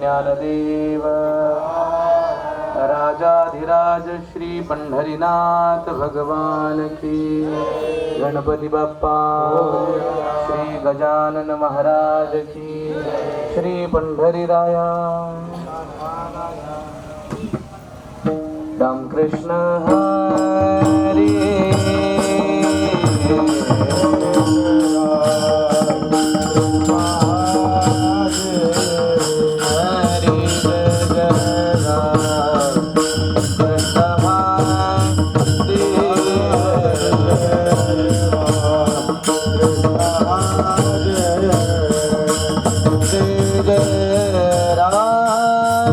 ज्ञानदेव। राजाधिराज श्री पंडरीनाथ भगवान की। गणपति बापा श्री गजानन महाराज की। श्री पंढरीराया राम कृष्ण हरी।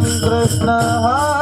Krishna Hare